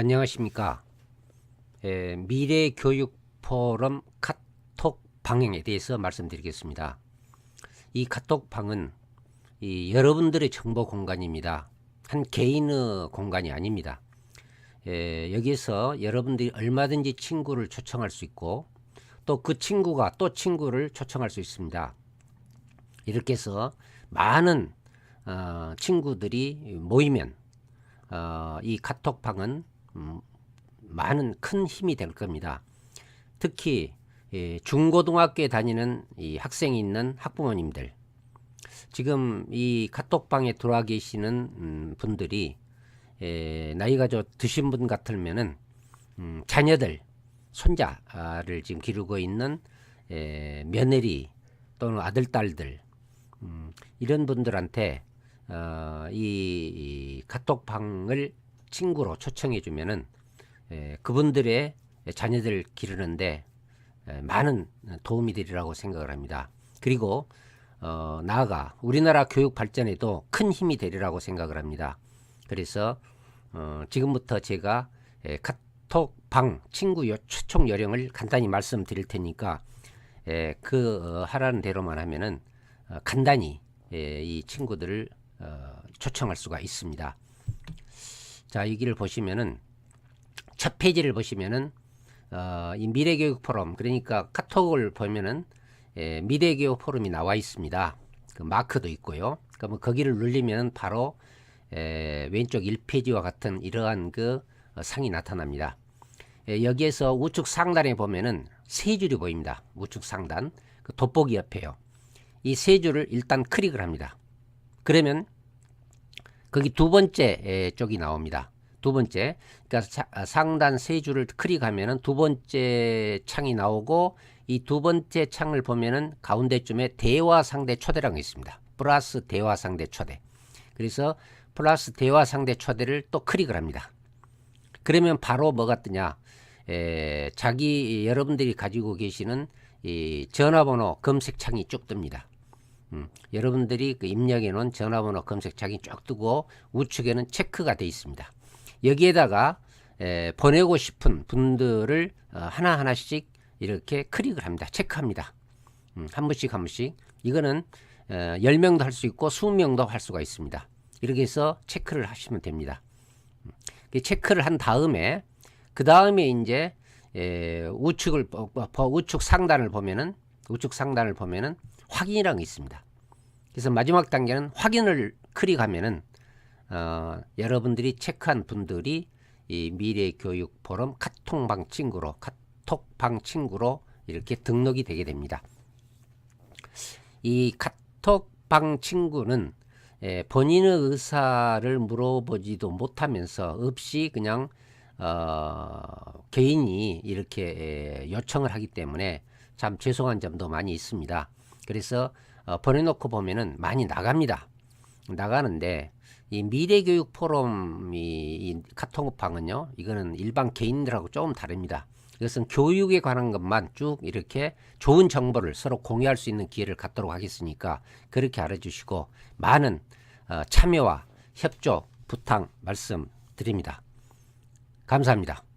안녕하십니까. 에, 미래 교육 포럼 카톡 방향에 대해서 말씀드리겠습니다. 이 카톡 방은 이 여러분들의 정보 공간입니다. 한 개인의 공간이 아닙니다. 에, 여기서 여러분들이 얼마든지 친구를 초청할 수 있고 또 그 친구가 또 친구를 초청할 수 있습니다. 이렇게 해서 많은 어, 친구들이 모이면 어, 이 카톡방은 음, 많은 큰 힘이 될 겁니다. 특히 예, 중고등학교에 다니는 이 학생이 있는 학부모님들 지금 이 카톡방에 들어와 계시는 음, 분들이 예, 나이가 좀 드신 분 같으면은 음, 자녀들 손자를 지금 기르고 있는 예, 며느리 또는 아들 딸들 음, 이런 분들한테 어, 이, 이 카톡방을 친구로 초청해 주면은 에, 그분들의 자녀들 기르는데 에, 많은 도움이 되리라고 생각을 합니다. 그리고 어, 나아가 우리나라 교육 발전에도 큰 힘이 되리라고 생각을 합니다. 그래서 어, 지금부터 제가 에, 카톡방 친구 요, 초청 요령을 간단히 말씀드릴 테니까 에, 그 어, 하라는 대로만 하면은 어, 간단히 에, 이 친구들을 어, 초청할 수가 있습니다. 자, 여기를 보시면은 첫 페이지를 보시면은 어, 이 미래교육 포럼 그러니까 카톡을 보면은 예, 미래교육 포럼이 나와 있습니다. 그 마크도 있고요. 그러면 거기를 누르면 바로 에, 왼쪽 1페이지와 같은 이러한 그 어, 상이 나타납니다. 예, 여기에서 우측 상단에 보면은 세 줄이 보입니다. 우측 상단 그 돋보기 옆에요. 이 세 줄을 일단 클릭을 합니다. 그러면 거기 두 번째 에, 쪽이 나옵니다. 두 번째, 그러니까 사- 아, 상단 세 줄을 클릭하면은 두 번째 창이 나오고 이 두 번째 창을 보면은 가운데쯤에 대화 상대 초대라는 게 있습니다. 플러스 대화 상대 초대. 그래서 플러스 대화 상대 초대를 또 클릭을 합니다. 그러면 바로 뭐가 뜨냐? 에, 자기 여러분들이 가지고 계시는 이 전화번호 검색창이 쭉 뜹니다. 음, 여러분들이 그 입력해 놓은 전화번호 검색창이 쭉 뜨고 우측에는 체크가 돼 있습니다. 여기에다가 에, 보내고 싶은 분들을 어, 하나 하나씩 이렇게 클릭을 합니다. 체크합니다. 음, 한 분씩 한 분씩. 이거는 어, 10명도 할 수 있고 20명도 할 수가 있습니다. 이렇게 해서 체크를 하시면 됩니다. 음, 그 체크를 한 다음에 그 다음에 이제 에, 우측을 우측 상단을 보면은 우측 상단을 보면은 확인이라는 게 있습니다. 그래서 마지막 단계는 확인을 클릭하면은 어, 여러분들이 체크한 분들이 이 미래 교육 포럼 카톡방 친구로 카톡방 친구로 이렇게 등록이 되게 됩니다. 이 카톡방 친구는 에, 본인의 의사를 물어보지도 못하면서 없이 그냥 어, 개인이 이렇게 에, 요청을 하기 때문에 참 죄송한 점도 많이 있습니다. 그래서 어, 보내놓고 보면은 많이 나갑니다. 나가는데 이 미래교육 포럼이 이 카톡방은요 이거는 일반 개인들하고 조금 다릅니다. 이것은 교육에 관한 것만 쭉 이렇게 좋은 정보를 서로 공유할 수 있는 기회를 갖도록 하겠으니까 그렇게 알아주시고 많은 어, 참여와 협조 부탁 말씀드립니다. 감사합니다.